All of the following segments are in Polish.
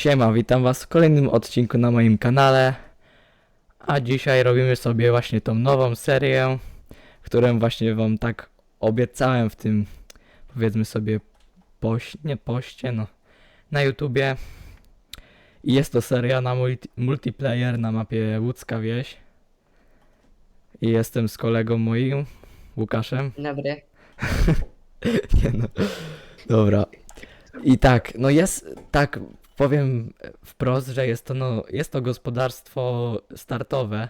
Siema, witam was w kolejnym odcinku na moim kanale. A dzisiaj robimy sobie właśnie tą nową serię, którą właśnie wam tak obiecałem w tym, powiedzmy sobie, poś, nie poście, no, na YouTubie. I jest to seria na multi, multiplayer na mapie Łódzka Wieś. I jestem z kolegą moim, Łukaszem. Dobry. Nie no. Dobra. I tak, no jest, tak powiem wprost, że jest to, no, jest to gospodarstwo startowe,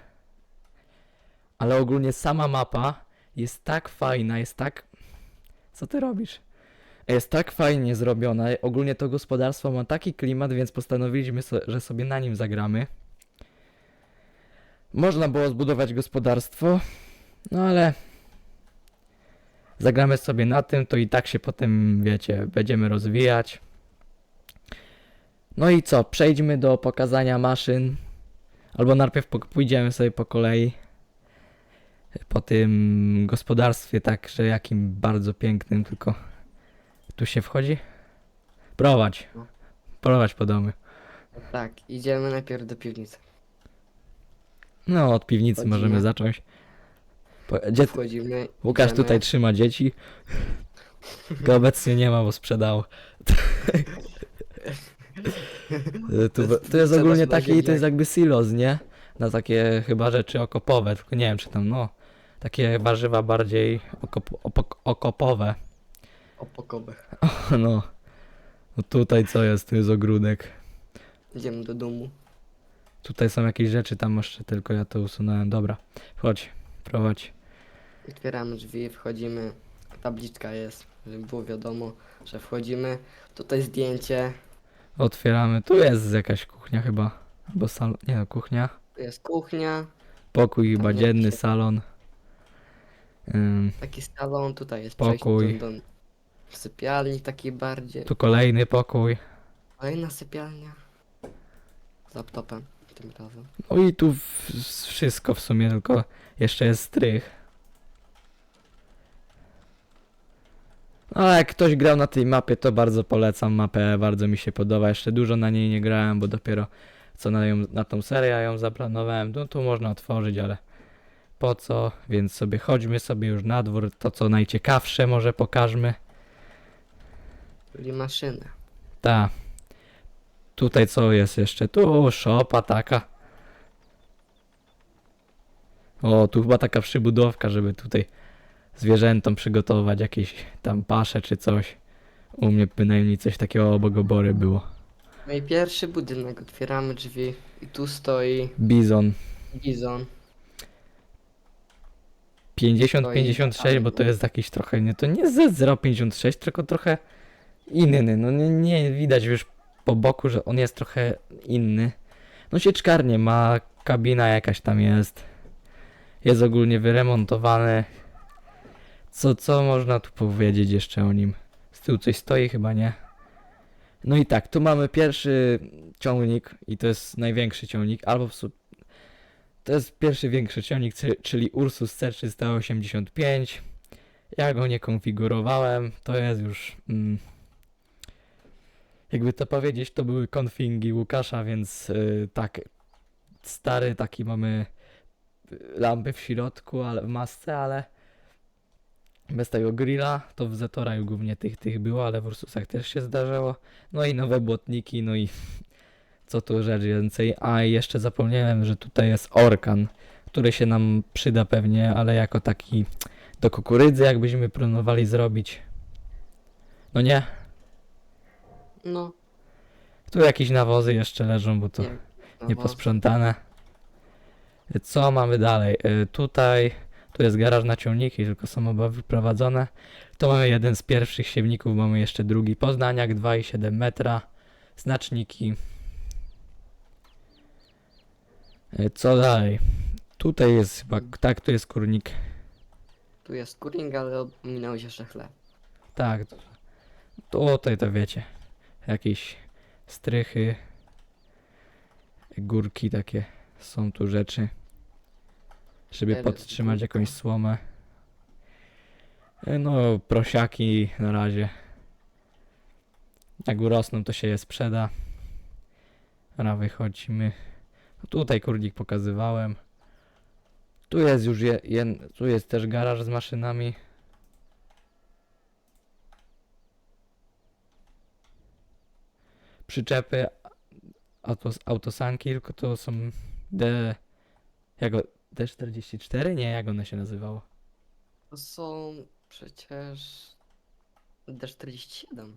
ale ogólnie sama mapa jest tak fajna, jest tak... Co ty robisz? Jest tak fajnie zrobiona, ogólnie to gospodarstwo ma taki klimat, więc postanowiliśmy, so, że sobie na nim zagramy. Można było zbudować gospodarstwo, no ale zagramy sobie na tym, to i tak się potem, wiecie, będziemy rozwijać. No i co, przejdźmy do pokazania maszyn. Albo najpierw pójdziemy sobie po kolei. Po tym gospodarstwie, także jakim bardzo pięknym, tylko tu się wchodzi? Prowadź. No. Prowadź po domu. Tak, idziemy najpierw do piwnicy. No, od piwnicy Wchodzimy. możemy zacząć. Po, gdzie, Wchodzimy. Łukasz idziemy. tutaj trzyma dzieci. Go obecnie nie ma, bo sprzedał. tu, To jest- tu jest trzeba ogólnie taki, to jest jakby silos, nie? Na takie chyba rzeczy okopowe, tylko nie wiem czy tam, no, takie warzywa bardziej okop, opok, okopowe. O pokobach. No. no tutaj co jest? Tu jest ogródek. Idziemy do domu. Tutaj są jakieś rzeczy, tam jeszcze tylko ja to usunąłem. Dobra, chodź, prowadź. Otwieramy drzwi, wchodzimy. Tabliczka jest, żeby było wiadomo, że wchodzimy. Tutaj zdjęcie. Otwieramy. Tu jest jakaś kuchnia chyba. Albo salon. Nie no, kuchnia. Tu jest kuchnia. Pokój chyba dzienny, jest- salon. Ym, Taki salon. Tutaj jest Pokój. do, do sypialni taki bardziej. tu kolejny pokój. Kolejna sypialnia. Z laptopem tym razem. No i tu w, wszystko w sumie, tylko jeszcze jest strych. No ale jak ktoś grał na tej mapie, to bardzo polecam mapę, bardzo mi się podoba. Jeszcze dużo na niej nie grałem, bo dopiero co na, ją, na tą serię ją zaplanowałem. No tu można otworzyć, ale po co? Więc sobie chodźmy sobie już na dwór. To co najciekawsze może pokażmy. Czyli maszyny. Ta. Tutaj co jest jeszcze? Tu szopa taka. O, tu chyba taka przybudowka, żeby tutaj zwierzętom przygotować jakieś tam pasze czy coś. U mnie bynajmniej coś takiego obok obory było. No i pierwszy budynek. Otwieramy drzwi. I tu stoi Bizon. bizon. 50-56, bo to jest jakiś trochę, nie, to nie Z056, tylko trochę inny, no nie, nie widać już po boku, że on jest trochę inny. No sieczkarnie ma, kabina jakaś tam jest, jest ogólnie wyremontowany. Co, co można tu powiedzieć jeszcze o nim? Z tyłu coś stoi chyba, nie? No i tak, tu mamy pierwszy ciągnik i to jest największy ciągnik, albo w sumie to jest pierwszy większy ciągnik, czyli Ursus C385. Ja go nie konfigurowałem, to jest już. Mm, jakby to powiedzieć, to były konfingi Łukasza, więc y, tak. Stary taki mamy y, lampy w środku, ale w masce, ale bez tego grilla, to w Zetoraju głównie tych, tych było, ale w Ursusach też się zdarzało. No i nowe błotniki, no i co tu rzecz więcej. A jeszcze zapomniałem, że tutaj jest orkan, który się nam przyda pewnie, ale jako taki do kukurydzy, jakbyśmy planowali zrobić. No nie? No, Tu jakieś nawozy jeszcze leżą, bo to nie. nie nawozy. posprzątane. Co mamy dalej? Y, Tutaj, tu jest garaż na ciągniki, tylko są oba wyprowadzone. To mamy jeden z pierwszych siewników, mamy jeszcze drugi Poznaniak, 2,7 metra. Znaczniki. Y, Co dalej? Tutaj jest chyba, tak, tu jest kurnik. Tu jest kuring, ale minąłeś jeszcze chleb. Tak, tu- tutaj to wiecie. Jakieś strychy, górki takie są tu rzeczy. Żeby podtrzymać jakąś słomę. E, No, prosiaki na razie. Jak urosną, to się je sprzeda. Dobra, wychodzimy. No tutaj kurnik pokazywałem. Tu jest już je, jen, tu jest też garaż z maszynami. Przyczepy autos, autosanki, tylko to są D... Jak go, D44? Nie, jak one się nazywało? To są przecież D47.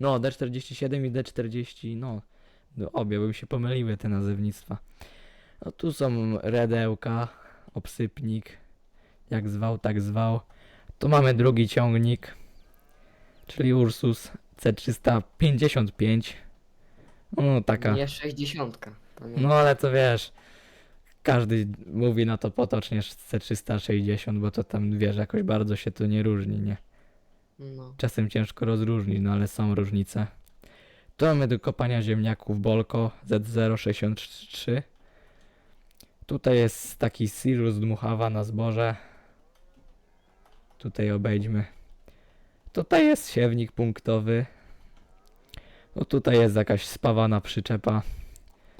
No, D47 i D40, no. no obie by mi się pomyliły te nazewnictwa. No tu są redełka, obsypnik, jak zwał, tak zwał. Tu mamy drugi ciągnik, czyli Ursus C355. No taka, Nie 60. Pamiętam. no ale to wiesz, każdy mówi na to potocznie że C360, bo to tam wiesz, jakoś bardzo się to nie różni, nie? No. Czasem ciężko rozróżnić, no ale są różnice. Tu mamy do kopania ziemniaków Bolko Z063. Tutaj jest taki Sirius dmuchawa na zboże. Tutaj obejdźmy. Tutaj jest siewnik punktowy. No tutaj jest jakaś spawana przyczepa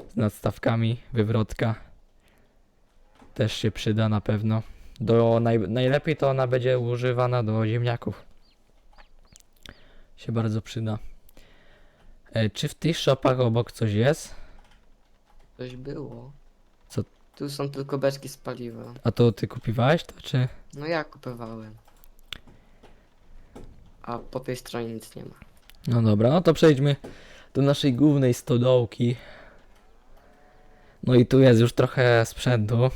z nadstawkami, wywrotka. Też się przyda na pewno. Do naj, najlepiej to ona będzie używana do ziemniaków się bardzo przyda. E, czy w tych shopach obok coś jest? Coś było. Co? Tu są tylko beczki z paliwa. A to ty kupiwałeś to, czy? No ja kupowałem. A po tej stronie nic nie ma. No dobra, no to przejdźmy do naszej głównej stodołki. No i tu jest już trochę sprzętu.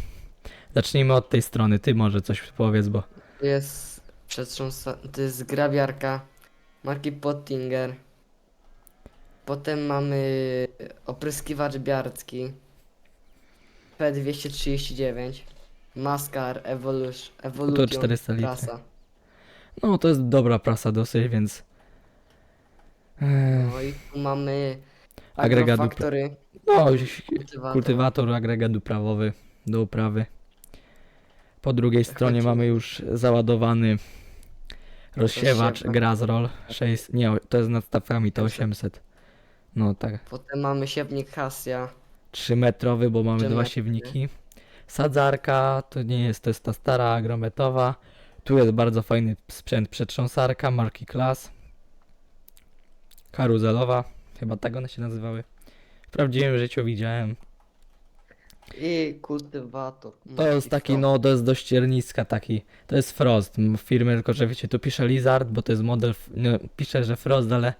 Zacznijmy od tej strony, ty może coś powiedz, bo... To jest przetrząsa... To jest grabiarka marki Pottinger. Potem mamy opryskiwacz biarcki P239 Mascar Evolution, Evolution 400 litrów. prasa. No to jest dobra prasa dosyć, więc... Eee, No i tu mamy Agregat No, kultywator. kultywator, agregat uprawowy do uprawy. Po drugiej stronie mamy już załadowany rozsiewacz Rozsiewacz. Grazroll 6, nie, to jest z nadstawkami, to 800. No tak, Potem mamy siewnik Hassia. 3 metrowy, bo mamy Trzy dwa metry. siewniki. Sadzarka, to nie jest, to jest ta stara agrometowa. Tu jest bardzo fajny sprzęt przetrząsarka marki Class. Karuzelowa, chyba tak one się nazywały. W prawdziwym życiu widziałem. I kultywator. To jest taki, no, to jest do ścierniska taki. To jest Frost firmy, tylko że wiecie, tu pisze Lizard, bo to jest model, no, pisze, że Frost, ale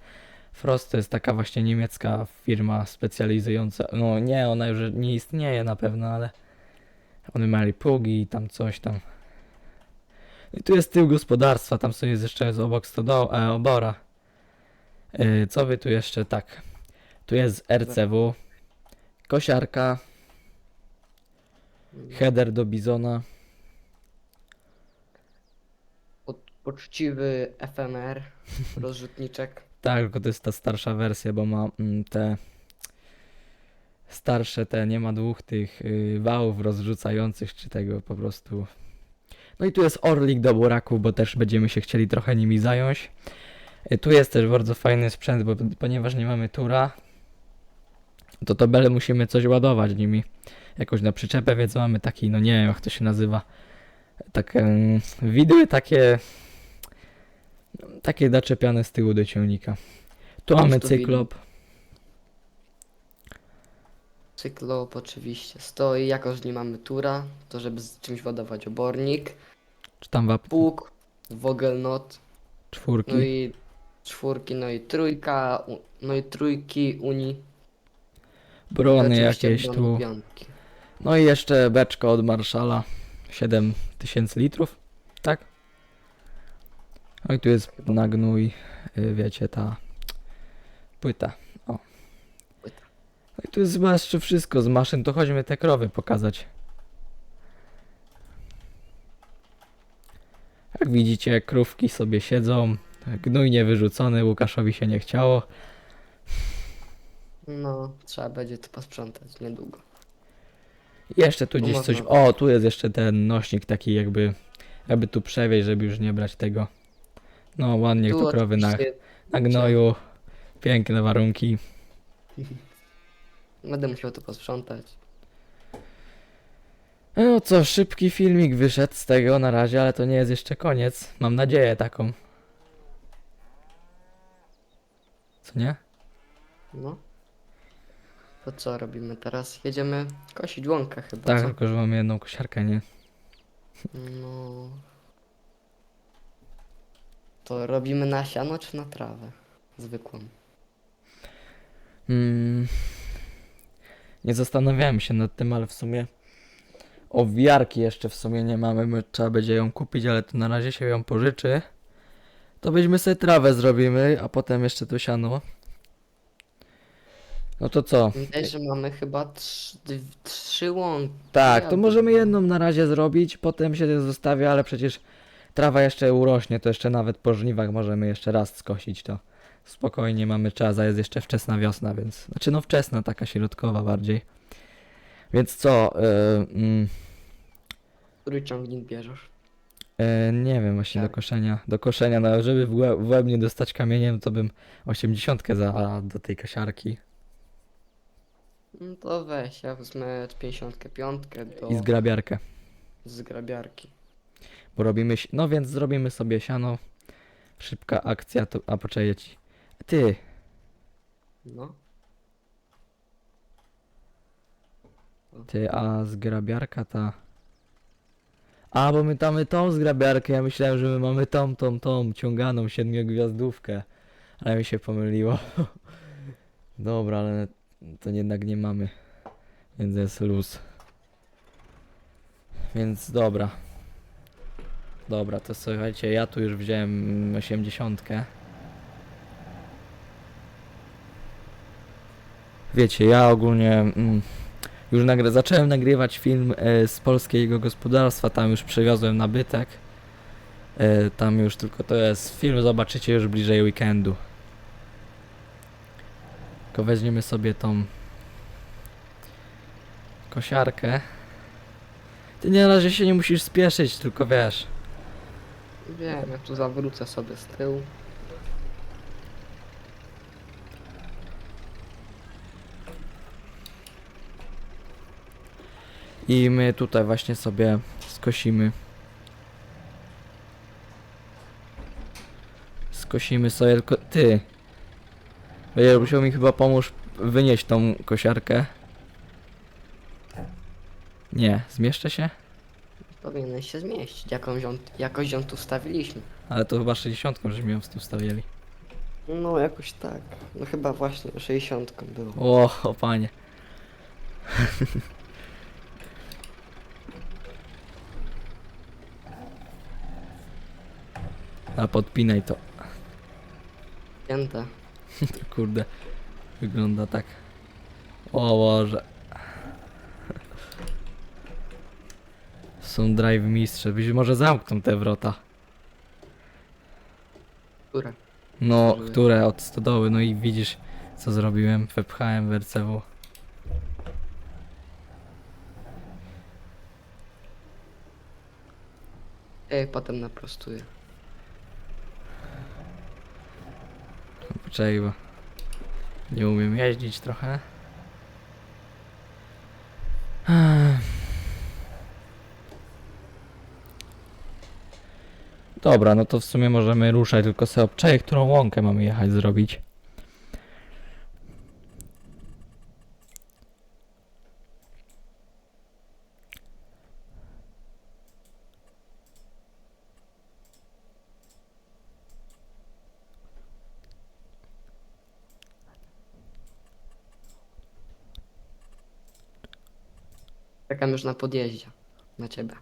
Frost to jest taka właśnie niemiecka firma specjalizująca, no nie, ona już nie istnieje na pewno, ale oni mieli pługi i tam coś tam. I tu jest tył gospodarstwa, tam sobie jest jeszcze jest obok stodoł, e, obora. E, co wy tu jeszcze, tak. Tu jest RCW, kosiarka, header do bizona. Po- Poczciwy FMR, rozrzutniczek. Tak, tylko to jest ta starsza wersja, bo ma mm, te starsze te, nie ma dwóch tych y, wałów rozrzucających, czy tego po prostu. No i tu jest orlik do buraków, bo też będziemy się chcieli trochę nimi zająć. Y, tu jest też bardzo fajny sprzęt, bo ponieważ nie mamy tura, to to bele musimy coś ładować nimi. Jakoś na przyczepę, więc mamy taki, no nie wiem jak to się nazywa, takie mm, widły takie takie zaczepiane z tyłu do ciągnika. Tu mamy cyklop. Cyklop oczywiście stoi, jako że nie mamy tura, to żeby z czymś ładować obornik. Czy tam wap Pług, wogelnot, czwórki. no i czwórki, no i trójka, u- no i trójki Uni. brony oczywiście jakieś tu. piątki. No i jeszcze beczka od Marszala. 7000 litrów. Tak? No i tu jest na gnój, y, wiecie, ta płyta. O. Płyta. No i tu jest chyba jeszcze wszystko z maszyn, to chodźmy te krowy pokazać. Jak widzicie, krówki sobie siedzą. Gnój nie wyrzucony, Łukaszowi się nie chciało. No, trzeba będzie to posprzątać niedługo. Jeszcze tu Tu gdzieś coś. O, tu jest jeszcze ten nośnik taki jakby. Jakby tu przewieźć, żeby już nie brać tego. No ładnie tu krowy na, na gnoju. Piękne warunki. Będę musiał to posprzątać. No co, szybki filmik wyszedł z tego na razie, ale to nie jest jeszcze koniec. Mam nadzieję taką. Co nie? No. To co robimy teraz? Jedziemy kosić łąkę chyba, Tak, co? tylko że mamy jedną kosiarkę, nie? No. To robimy na siano czy na trawę? Zwykłą. Mm. Nie zastanawiałem się nad tym, ale w sumie owiarki jeszcze w sumie nie mamy, my trzeba będzie ją kupić, ale to na razie się ją pożyczy. To byśmy sobie trawę zrobimy, a potem jeszcze to siano. No to co? Widać, że mamy chyba trz, trzy łąki. Tak, to możemy jedną na razie zrobić, potem się to zostawia, ale przecież trawa jeszcze urośnie, to jeszcze nawet po żniwach możemy jeszcze raz skosić to. Spokojnie mamy czas, a jest jeszcze wczesna wiosna, więc... Znaczy no wczesna, taka środkowa bardziej. Więc co, yy, mm, Który ciągnik bierzesz? yy, nie wiem, właśnie do Tak. koszenia, do koszenia, no żeby w łeb, w łeb nie dostać kamieniem, to bym 80 za do tej kosiarki No to weź, ja wezmę 55 do i zgrabiarkę. zgrabiarki. Bo robimy, si- no więc zrobimy sobie siano. Szybka akcja, to, a poczekaj ci. Ty, No. ty, a zgrabiarka ta. A, bo my mamy tą zgrabiarkę, ja myślałem, że my mamy tą, tą, tą, ciąganą siedmiogwiazdówkę. Ale mi się pomyliło. Dobra, ale to jednak nie mamy. Więc jest luz. Więc dobra. Dobra, to słuchajcie, ja tu już wziąłem 80. Wiecie, ja ogólnie mm, już nagry zacząłem nagrywać film e, z polskiego gospodarstwa, tam już przywiozłem nabytek. E, tam już tylko to jest film, zobaczycie już bliżej weekendu. Tylko weźmiemy sobie tą kosiarkę. Ty nie na razie się nie musisz spieszyć, tylko wiesz. Wiem, ja tu zawrócę sobie z tyłu. I my tutaj właśnie sobie skosimy. Skosimy sobie tylko... Ty! Będzie musiał mi chyba pomóż wynieść tą kosiarkę. Nie, zmieszczę się? Powinieneś się zmieścić. Jakąś ją, jakoś ją tu stawiliśmy. Ale to chyba 60, żeśmy ją z tym stawiali. No, jakoś tak. No chyba właśnie 60 było. O, o panie. A podpinaj to. Pięte. To kurde. Wygląda tak. O Boże. Są drive mistrze. Byś może zamkną te wrota. Które? No, Które? które od stodoły. No i widzisz co zrobiłem. Wepchałem w RCW. Ej, potem naprostuję. Poczekaj, bo nie umiem jeździć trochę. Dobra, no to w sumie możemy ruszać, tylko sobie obczaję, którą łąkę mamy jechać zrobić. Czekam już na podjeździe. Na ciebie.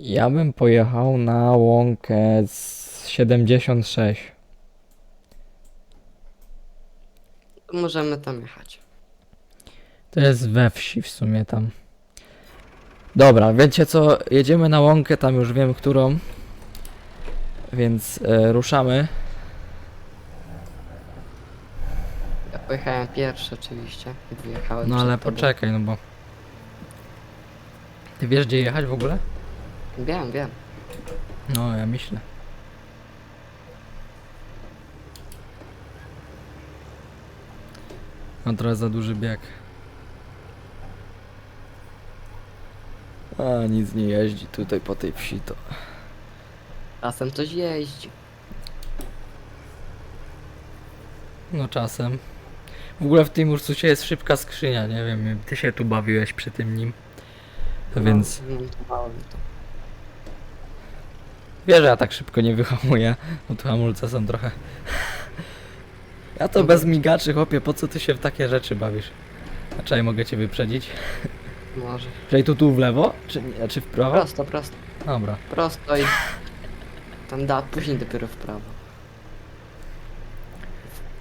Ja bym pojechał na łąkę z 76. To możemy tam jechać. To jest we wsi w sumie tam. Dobra, wiecie co? Jedziemy na łąkę, tam już wiem którą. Więc e, ruszamy. Ja pojechałem pierwszy oczywiście. Wyjechałem No przed ale tobą. poczekaj, no bo. Ty wiesz gdzie jechać w ogóle? Wiem, wiem. No, ja myślę. Mam trochę za duży bieg. A, nic nie jeździ tutaj po tej wsi to. Czasem coś jeździ. No czasem. W ogóle w tym Ursusie jest szybka skrzynia, nie wiem, ty się tu bawiłeś przy tym nim. To więc No, montowałem to. wiesz, że ja tak szybko nie wyhamuję, bo tu hamulce są trochę... Ja to bez migaczy, chłopie, po co ty się w takie rzeczy bawisz? A czekaj, mogę cię wyprzedzić? Może. Czyli tu tu w lewo, czy, nie- czy w prawo? Prosto, prosto. Dobra. Prosto i... Tam da, później dopiero w prawo.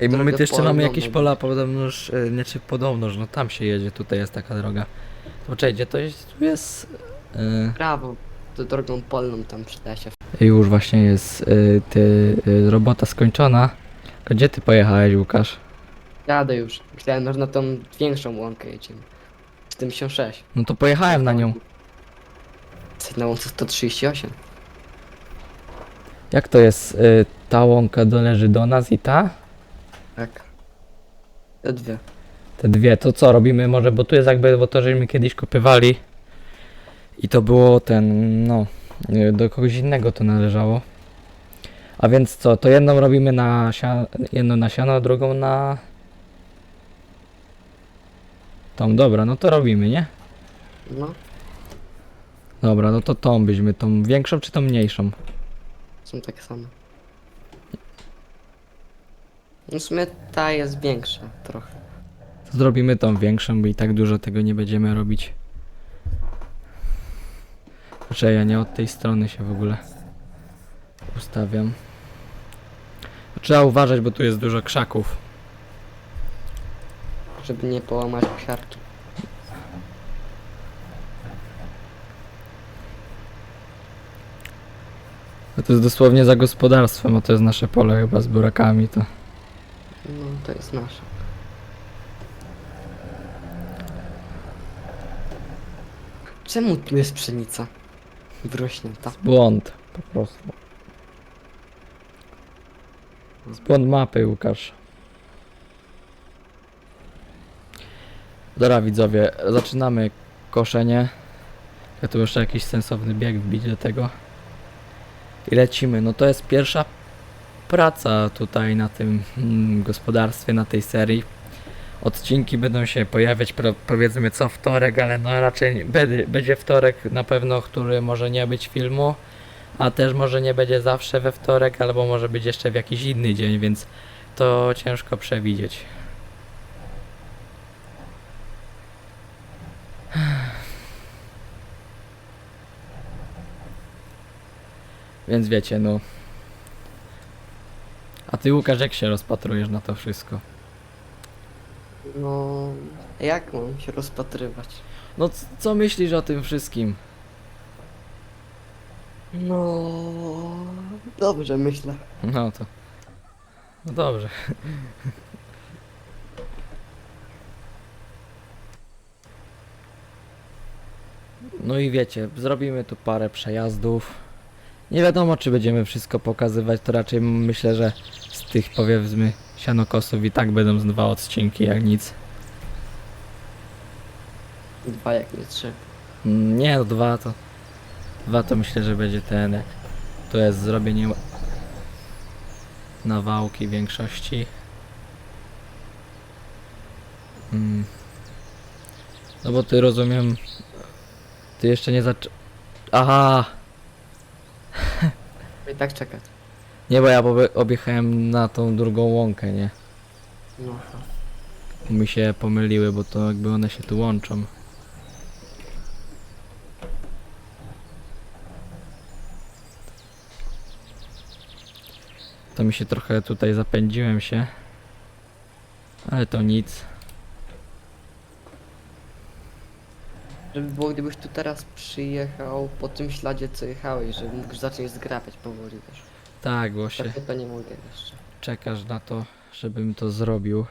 Ej, my Drogę tu jeszcze mamy jakieś pola podobnoż, e, nie czy podobnoż, no tam się jedzie, tutaj jest taka droga. To gdzie to jest? Tu jest... e, Prawo. To drogą polną tam przy lesie. Już właśnie jest y, ty, y, robota skończona. Gdzie ty pojechałeś, Łukasz? Jadę już. Myślałem, że na tą większą łąkę jedziemy. 76. No to pojechałem na nią. Jesteś na łące 138. Jak to jest? Y, ta łąka doleży do nas i ta? Tak. Te dwie. Te dwie, to co robimy może, bo tu jest jakby, bo to żeśmy kiedyś kopywali. I to było ten, no, y, do kogoś innego to należało. A więc co, to jedną robimy na siano, jedną na siano, a drugą na... Tą, dobra, no to robimy, nie? No. Dobra, no to tą byśmy, tą większą czy tą mniejszą? Są takie same. No w sumie ta jest większa trochę. To zrobimy tą większą, bo i tak dużo tego nie będziemy robić. Znaczy ja nie od tej strony się w ogóle ustawiam. Trzeba uważać, bo tu jest dużo krzaków. Żeby nie połamać kwiarki. A to jest dosłownie za gospodarstwem, a to jest nasze pole chyba z burakami, to... No to jest nasze. Czemu tu jest pszenica? Wrośnięta. Błąd, po prostu. Z błąd mapy, Łukasz. Dobra widzowie, zaczynamy koszenie. Ja tu jeszcze jakiś sensowny bieg wbić do tego. I lecimy. No to jest pierwsza praca tutaj na tym mm, gospodarstwie, na tej serii. Odcinki będą się pojawiać pro, powiedzmy co wtorek, ale no raczej będzie, będzie wtorek na pewno, który może nie być filmu, a też może nie będzie zawsze we wtorek, albo może być jeszcze w jakiś inny dzień, więc to ciężko przewidzieć. Więc wiecie, no. A ty Łukasz, jak się rozpatrujesz na to wszystko? No, jak mam się rozpatrywać? No c- co myślisz o tym wszystkim? No, dobrze myślę. No to. No dobrze. No i wiecie, zrobimy tu parę przejazdów. Nie wiadomo, czy będziemy wszystko pokazywać, to raczej myślę, że z tych powiedzmy sianokosów i tak będą z dwa odcinki, jak nic. Dwa jak nie trzy. Mm, Nie, no dwa to. Dwa to myślę, że będzie ten. To jest zrobienie nawałki większości. Mm. No bo ty rozumiem. Ty jeszcze nie zaczę. Aha! I tak czekać. Nie, bo ja obie- objechałem na tą drugą łąkę, nie? No, Mi się pomyliły, bo to jakby one się tu łączą. To mi się trochę tutaj zapędziłem się. Ale to nic. Żeby było gdybyś tu teraz przyjechał po tym śladzie co jechałeś, żeby mógł zacząć zgrabiać powoli też. Tak, bo się Takie to nie mogę jeszcze. czekasz na to, żebym to zrobił.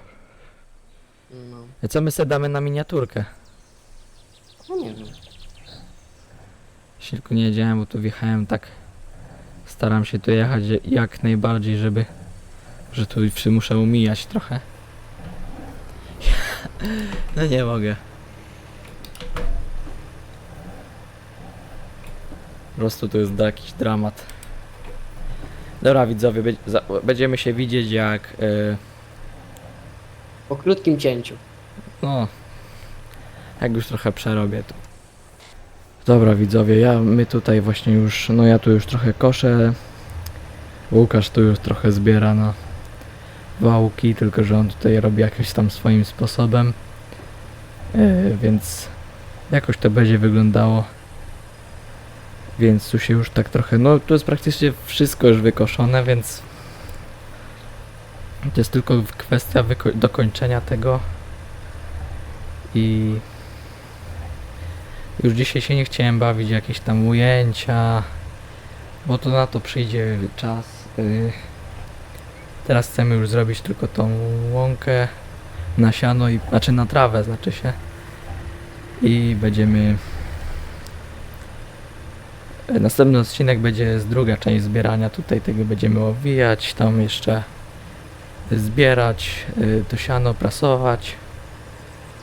No, A co my se damy na miniaturkę? no nie wiem. Silku nie jedziałem, bo tu wjechałem tak. Staram się tu jechać jak najbardziej, żeby. Że tu przy- muszę umijać trochę. No nie mogę. Po prostu to jest jakiś dramat. Dobra widzowie, be- za- będziemy się widzieć jak... e, Po krótkim cięciu. no... Jak już trochę przerobię tu. Dobra widzowie, ja, my tutaj właśnie już, no ja tu już trochę koszę. Łukasz tu już trochę zbiera na wałki, tylko że on tutaj robi jakimś tam swoim sposobem. E, więc jakoś to będzie wyglądało. Więc tu się już tak trochę, no tu jest praktycznie wszystko już wykoszone, więc to jest tylko kwestia dokończenia tego i już dzisiaj się nie chciałem bawić jakieś tam ujęcia, bo to na to przyjdzie czas. y. Teraz chcemy już zrobić tylko tą łąkę na siano i znaczy na trawę znaczy się i będziemy Następny odcinek będzie z druga część zbierania. Tutaj tego będziemy owijać, tam jeszcze zbierać, y, to siano prasować.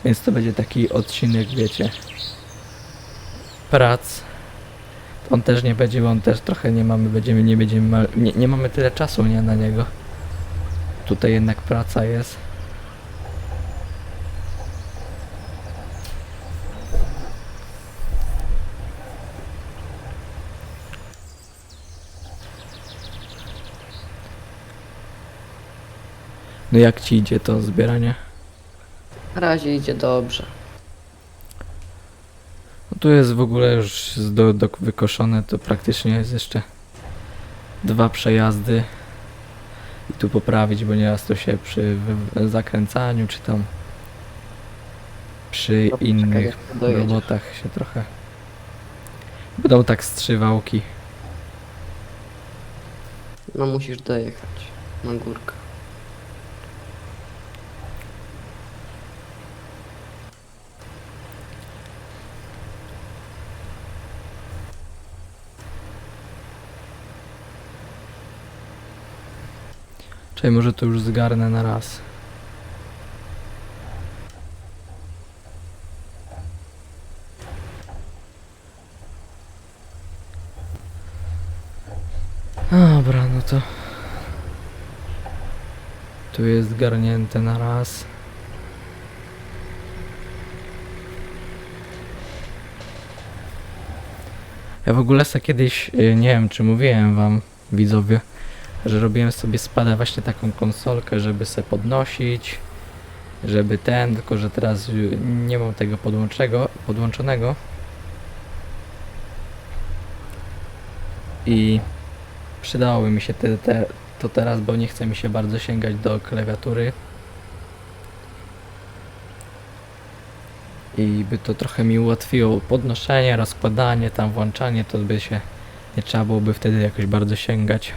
Więc to będzie taki odcinek, wiecie, prac. On też nie będzie, bo on też trochę nie mamy, będziemy, nie będziemy, nie, nie mamy tyle czasu, nie, na niego. Tutaj jednak praca jest. No jak ci idzie to zbieranie? Na razie idzie dobrze. No tu jest w ogóle już do, do wykoszone, to praktycznie jest jeszcze dwa przejazdy i tu poprawić, bo nieraz to się przy wy- zakręcaniu czy tam przy poczekaj, innych jak dojedziesz. robotach się trochę będą tak strzywałki. No musisz dojechać na górkę. Czyli może to już zgarnę na raz. Dobra, no to tu jest zgarnięte na raz. Ja w ogóle se kiedyś, y, nie wiem czy mówiłem wam widzowie, że robiłem sobie spada właśnie taką konsolkę, żeby se podnosić, żeby ten, tylko że teraz y, nie mam tego podłączego, podłączonego. I przydałoby mi się te, te, to teraz, bo nie chce mi się bardzo sięgać do klawiatury. I by to trochę mi ułatwiło podnoszenie, rozkładanie, tam włączanie, to by się nie trzeba byłoby wtedy jakoś bardzo sięgać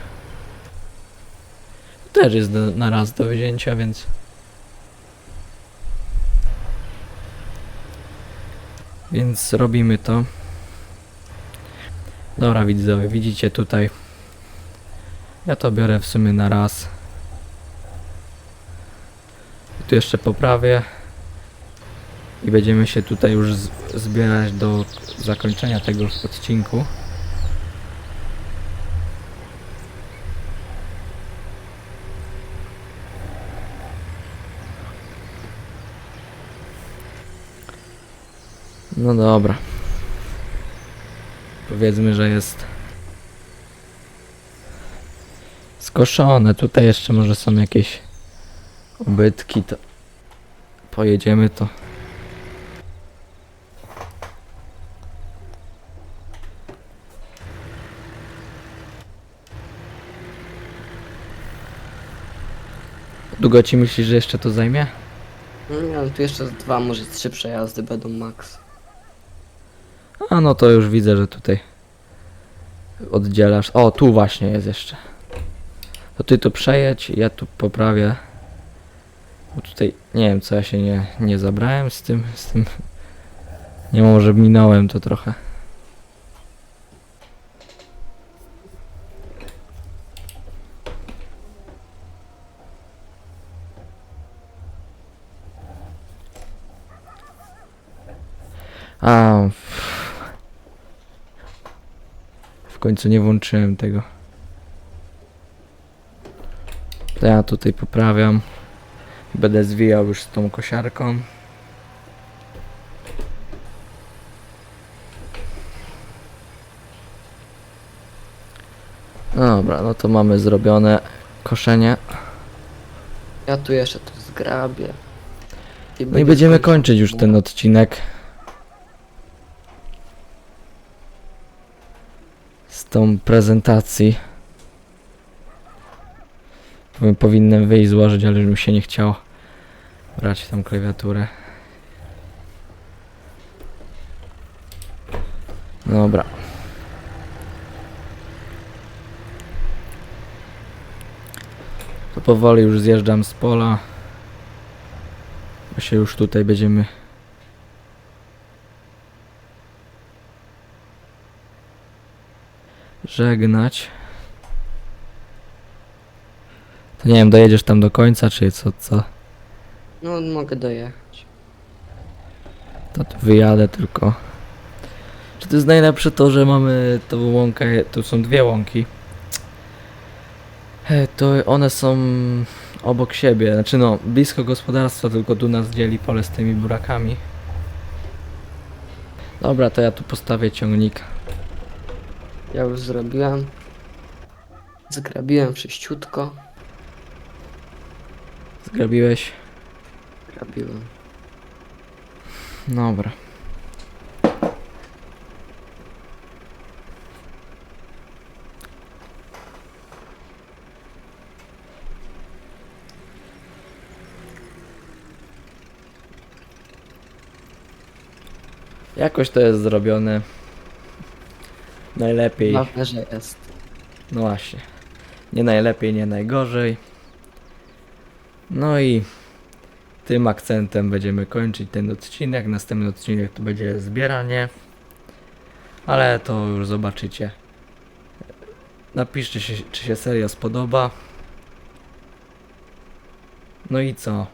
też jest do, na raz do wzięcia, więc... Więc robimy to. Dobra widzowie, widzicie tutaj. Ja to biorę w sumie na raz. I tu jeszcze poprawię. I będziemy się tutaj już zbierać do zakończenia tego odcinku. No dobra. Powiedzmy, że jest skoszone. Tutaj jeszcze może są jakieś ubytki, to pojedziemy to. Długo ci myślisz, że jeszcze to zajmie? No ale tu jeszcze dwa, może trzy przejazdy będą max. A no to już widzę, że tutaj oddzielasz. O, tu właśnie jest jeszcze. To ty to przejedź, ja tu poprawię. Bo tutaj nie wiem, co ja się nie, nie zabrałem z tym, z tym. Nie może minąłem to trochę. A, końcu nie włączyłem tego. To ja tutaj poprawiam. Będę zwijał już z tą kosiarką. Dobra, no to mamy zrobione koszenie. Ja tu jeszcze to zgrabię. No i będzie będziemy kończyć już ten odcinek. Tą prezentacji. Powinienem wyjść złożyć, ale już mi się nie chciało brać tą klawiaturę. Dobra. To powoli już zjeżdżam z pola. Bo się już tutaj będziemy żegnać. To nie wiem, dojedziesz tam do końca, czy co, co? No mogę dojechać. To tu wyjadę tylko. Czy to jest najlepsze to, że mamy tą łąkę, tu są dwie łąki. E, To one są obok siebie, znaczy no, blisko gospodarstwa, tylko tu nas dzieli pole z tymi burakami. Dobra, to ja tu postawię ciągnik. Ja już zrobiłem. Zgrabiłem wszyściutko. Zgrabiłeś? Zgrabiłem. Dobra. Jakoś to jest zrobione. Najlepiej. Ważne, że jest. No właśnie. Nie najlepiej, nie najgorzej. No i tym akcentem będziemy kończyć ten odcinek. Następny odcinek to będzie zbieranie. Ale to już zobaczycie. Napiszcie się, czy się seria spodoba. No i co?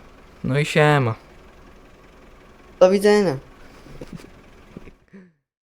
No i siema. Do widzenia.